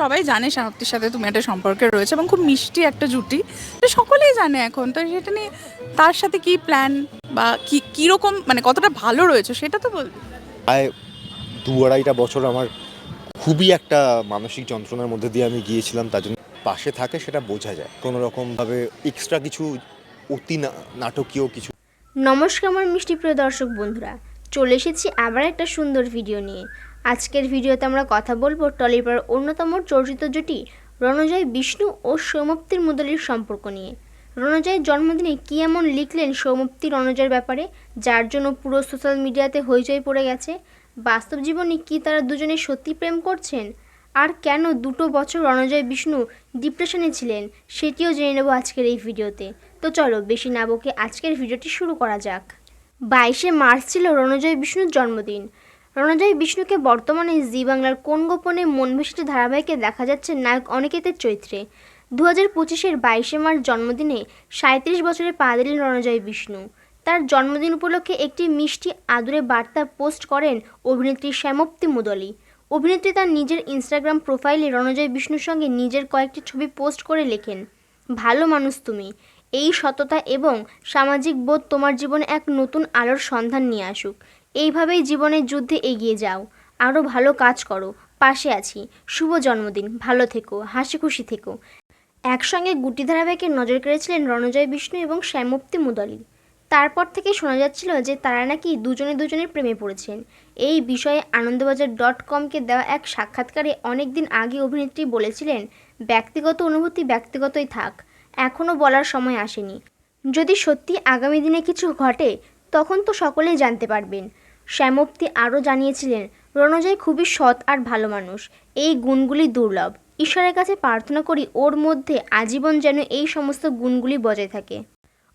সবাই জানে শাহপ্তির সাথে তুমি একটা সম্পর্কে রয়েছে এবং খুব মিষ্টি একটা জুটি। তো সকলেই জানে এখন। তো সেটা নিয়ে তার সাথে কি প্ল্যান বা কি কীরকম মানে কতটা ভালো রয়েছে সেটা তো বল প্রায় দু আড়াইটা বছর আমার খুবই একটা মানসিক যন্ত্রণার মধ্যে দিয়ে আমি গিয়েছিলাম তার জন্য পাশে থাকে সেটা বোঝা যায়। কোনো রকমভাবে এক্সট্রা কিছু অতি না- নাটকীয় কিছু নমস্কার আমার মিষ্টি প্রিয় দর্শক বন্ধুরা। চলে এসেছি আবার একটা সুন্দর ভিডিও নিয়ে। আজকের ভিডিওতে আমরা কথা বলব টলিপাড়ার অন্যতম চর্চিত জুটি রণজয়, বিষ্ণু ও সৌমপ্তির মুদলির সম্পর্ক নিয়ে। রণজয়ের জন্মদিনে কী এমন লিখলেন সৌমপ্তি রণজয়ের ব্যাপারে, যার জন্য পুরো সোশ্যাল মিডিয়াতে হইচই পড়ে গেছে? বাস্তব জীবনে কি তারা দুজনে সত্যি প্রেম করছেন? আর কেন দুটো বছর রণজয়, বিষ্ণু ডিপ্রেশনে ছিলেন, সেটিও জেনে নেব আজকের এই ভিডিওতে। তো চলো, বেশি না বকে আজকের ভিডিওটি শুরু করা যাক। বাইশে মার্চ ছিল রণজয়, বিষ্ণুর জন্মদিন। রণজয় বিষ্ণুকে বর্তমানে জি বাংলার কোন গোপনে মন ভেসেছে ধারাবাহিকে দেখা যাচ্ছে নায়ক অনিকেতের চরিত্রে? দু হাজার পঁচিশের বাইশে মার্চ জন্মদিনে সাঁত্রিশ বছরে পা দিলেন রণজয় বিষ্ণু। তার জন্মদিন উপলক্ষে একটি মিষ্টি আদুরে বার্তা পোস্ট করেন অভিনেত্রী শ্যামপ্তি মুদলি। অভিনেত্রী তার নিজের ইনস্টাগ্রাম প্রোফাইলে রণজয় বিষ্ণুর সঙ্গে নিজের কয়েকটি ছবি পোস্ট করে লেখেন, ভালো মানুষ তুমি। এই সততা এবং সামাজিক বোধ তোমার জীবনে এক নতুন আলোর সন্ধান নিয়ে আসুক। এইভাবেই জীবনের যুদ্ধে এগিয়ে যাও। আরও ভালো কাজ করো। পাশে আছি। শুভ জন্মদিন। ভালো থেকো। হাসি খুশি থেকো। একসঙ্গে গুটি ধারাবাহিকে নজর কেড়েছিলেন রণজয় বিষ্ণু এবং শ্যামপ্তি মুদলি। তারপর থেকে শোনা যাচ্ছিল যে তারা নাকি দুজনে দুজনের প্রেমে পড়েছেন। এই বিষয়ে আনন্দবাজার ডট কমকে দেওয়া এক সাক্ষাৎকারে অনেক দিন আগে অভিনেত্রী বলেছিলেন, ব্যক্তিগত অনুভূতি ব্যক্তিগতই থাক। এখনও বলার সময় আসেনি। যদি সত্যি আগামী দিনে কিছু ঘটে, তখন তো সকলেই জানতে পারবেন। শ্যামপ্তি আরও জানিয়েছিলেন, রণজয় খুবই সৎ আর ভালো মানুষ। এই গুণগুলি দুর্লভ। ঈশ্বরের কাছে প্রার্থনা করি ওর মধ্যে আজীবন যেন এই সমস্ত গুণগুলি বজায় থাকে।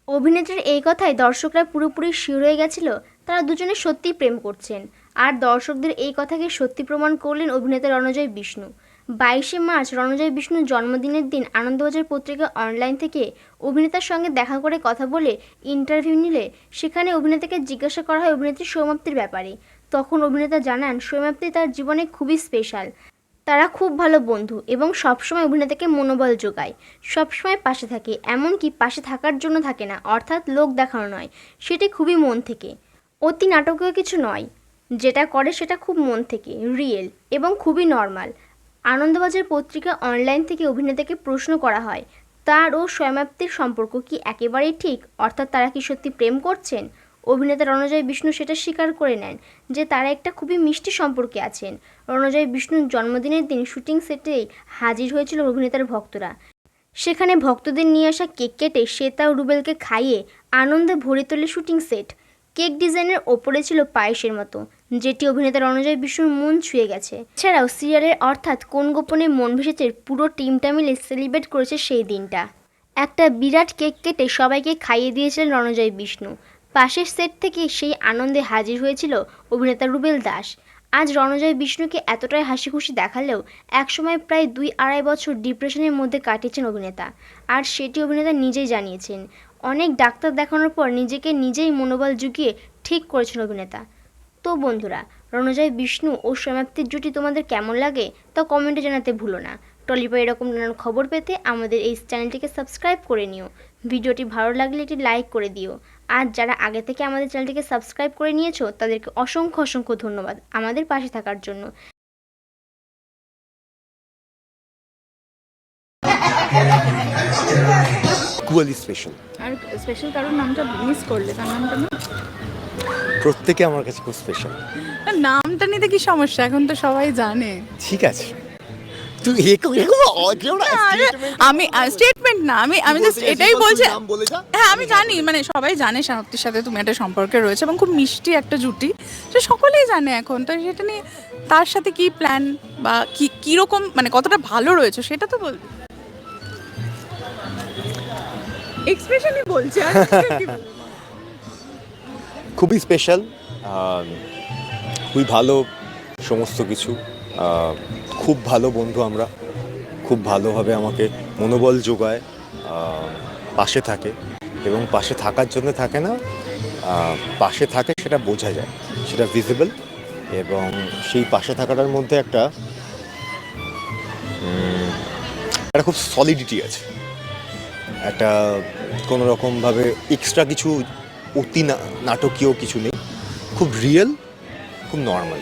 অভিনেত্রীর এই কথায় দর্শকরা পুরোপুরি শিওর হয়ে গেছিল, তারা দুজনে সত্যিই প্রেম করছেন। আর দর্শকদের এই কথাকে সত্যি প্রমাণ করলেন অভিনেতা রণজয় বিষ্ণু। বাইশে মার্চ রণজয় বিষ্ণুর জন্মদিনের দিন আনন্দবাজার পত্রিকা অনলাইন থেকে অভিনেতার সঙ্গে দেখা করে কথা বলে ইন্টারভিউ নিলে। সেখানে অভিনেতাকে জিজ্ঞাসা করা হয় অভিনেত্রী সৌমাপ্তির ব্যাপারে। তখন অভিনেতা জানান, সৌমাপ্তি তার জীবনে খুবই স্পেশাল তারা খুব ভালো বন্ধু এবং সবসময় অভিনেতাকে মনোবল যোগায়। সবসময় পাশে থাকে, এমনকি পাশে থাকার জন্য থাকে না, অর্থাৎ লোক দেখানো নয়। সেটি খুবই মন থেকে। অতি নাটকীয় কিছু নয়। যেটা করে সেটা খুব মন থেকে রিয়েল এবং খুবই নর্মাল আনন্দবাজার পত্রিকা অনলাইন থেকে অভিনেতাকে প্রশ্ন করা হয়, তার ও স্বয়মাপ্তির সম্পর্ক কি একেবারেই ঠিক? অর্থাৎ তারা কি সত্যি প্রেম করছেন? অভিনেতা রণজয় বিষ্ণু সেটা স্বীকার করে নেন যে তারা একটা খুবই মিষ্টি সম্পর্কে আছেন। রণজয় বিষ্ণুর জন্মদিনের দিন শুটিং সেটেই হাজির হয়েছিল অভিনেতার ভক্তরা। সেখানে ভক্তদের নিয়ে আসা কেক কেটে শ্বেতা ও রুবেলকে খাইয়ে আনন্দে ভরে তোলে শুটিং সেট। কেক ডিজাইনের ওপরে ছিল পায়েসের মতো। যেটি অভিনেতা রণজয় বিষ্ণুর মন ছুঁয়ে গেছে। এছাড়াও সিরিয়ালের অর্থাৎ কোন গোপনে মন ভেসেছে পুরো টিমটা মিলে সেলিব্রেট করেছে সেই দিনটা। একটা বিরাট কেক কেটে সবাইকে খাইয়ে দিয়েছিলেন রণজয় বিষ্ণু। পাশের সেট থেকে সেই আনন্দে হাজির হয়েছিল অভিনেতা রুবেল দাস। আজ রণজয় বিষ্ণুকে এতটাই হাসি খুশি দেখালেও একসময় প্রায় দুই আড়াই বছর ডিপ্রেশনের মধ্যে কাটিয়েছেন অভিনেতা। আর সেটি অভিনেতা নিজেই জানিয়েছেন। অনেক ডাক্তার দেখানোর পর নিজেকে নিজেই মনোবল জুগিয়ে ঠিক করেছেন অভিনেতা। তো বন্ধুরা রণজয় বিষ্ণু ও সমাপ্তির জুটি তোমাদের কেমন লাগে তা কমেন্টে জানাতে ভুলো না। টলিপা এরকম নানান খবর পেতে আমাদের এই চ্যানেলটিকে সাবস্ক্রাইব করে নিও। ভিডিওটি ভালো লাগলে এটি লাইক করে দিও। আর যারা আগে থেকে আমাদের চ্যানেলটিকে সাবস্ক্রাইব করে নিয়েছো তাদেরকে অসংখ্য অসংখ্য ধন্যবাদ আমাদের পাশে থাকার জন্য। ইকুয়ালি স্পেশাল আর স্পেশাল কারোর নামটা মিস করলে তার নামটা না প্রত্যেকে আমার কাছে খুব স্পেশাল নামটা নিতে কি সমস্যা? এখন তো সবাই জানে। ঠিক আছে। তুই এরকম এরকম অদ্ভুত না, আমি স্টেটমেন্ট না আমি আমি জাস্ট এটাই বলছি হ্যাঁ আমি জানি মানে সবাই জানে শাহপ্তির সাথে তুমি একটা সম্পর্কে রয়েছে এবং খুব মিষ্টি একটা জুটি। সে সকলেই জানে এখন তো সেটা নিয়ে তার সাথে কি প্ল্যান বা কি কীরকম মানে কতটা ভালো রয়েছে সেটা তো বল এক্সপ্রেশনই বলছে আর? খুবই স্পেশাল খুবই ভালো সমস্ত কিছু খুব ভালো বন্ধু আমরা, খুব ভালোভাবে আমাকে মনোবল যোগায় পাশে থাকে এবং পাশে থাকার জন্য থাকে না পাশে থাকে সেটা বোঝা যায়, সেটা ভিজিবল এবং সেই পাশে থাকাটার মধ্যে একটা একটা খুব সলিডিটি আছে। একটা কোনো রকমভাবে এক্সট্রা কিছু অতি নাটকীয় কিছু নেই। খুব রিয়েল খুব নর্মাল